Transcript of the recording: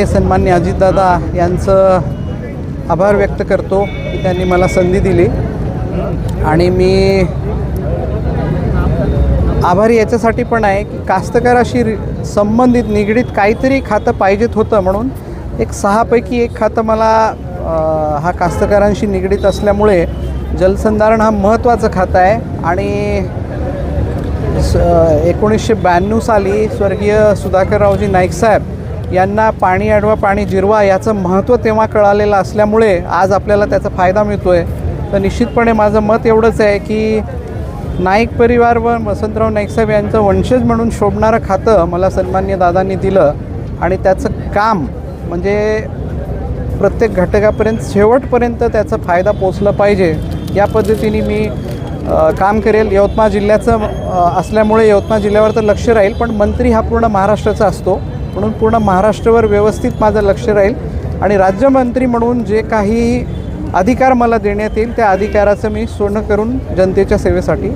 नेते सन्मान्य अजितदादा यांचं आभार व्यक्त करतो की त्यांनी मला संधी दिली. आणि मी आभारी याच्यासाठी पण आहे की कास्तकाराशी संबंधित निगडीत काहीतरी खातं पाहिजेत होतं म्हणून एक सहापैकी एक खातं मला हा कास्तकारांशी निगडीत असल्यामुळे जलसंधारण हा महत्त्वाचं खातं आहे. आणि स एकोणीसशे ब्याण्णव साली स्वर्गीय सुधाकररावजी नाईक साहेब यांना पाणी अडवा पाणी जिरवा याचं महत्त्व तेव्हा कळालेलं असल्यामुळे आज आपल्याला त्याचा फायदा मिळतो आहे तर निश्चितपणे माझं मत एवढंच आहे की नाईक परिवार व वसंतराव नाईक साहेब यांचं वंशज म्हणून शोभणारं खातं मला सन्मान्य दादांनी दिलं. आणि त्याचं काम म्हणजे प्रत्येक घटकापर्यंत शेवटपर्यंत त्याचा फायदा पोचला पाहिजे. या पद्धतीने मी काम करेल. यवतमाळ जिल्ह्याचं असल्यामुळे यवतमाळ जिल्ह्यावर तर लक्ष राहील पण मंत्री हा पूर्ण महाराष्ट्राचा असतो. म्हणून पूर्ण महाराष्ट्रवर व्यवस्थित माझं लक्ष राहील. आणि राज्यमंत्री म्हणून जे काही अधिकार मला देण्यात येईल त्या अधिकाराचं मी सोनं करून जनतेच्या सेवेसाठी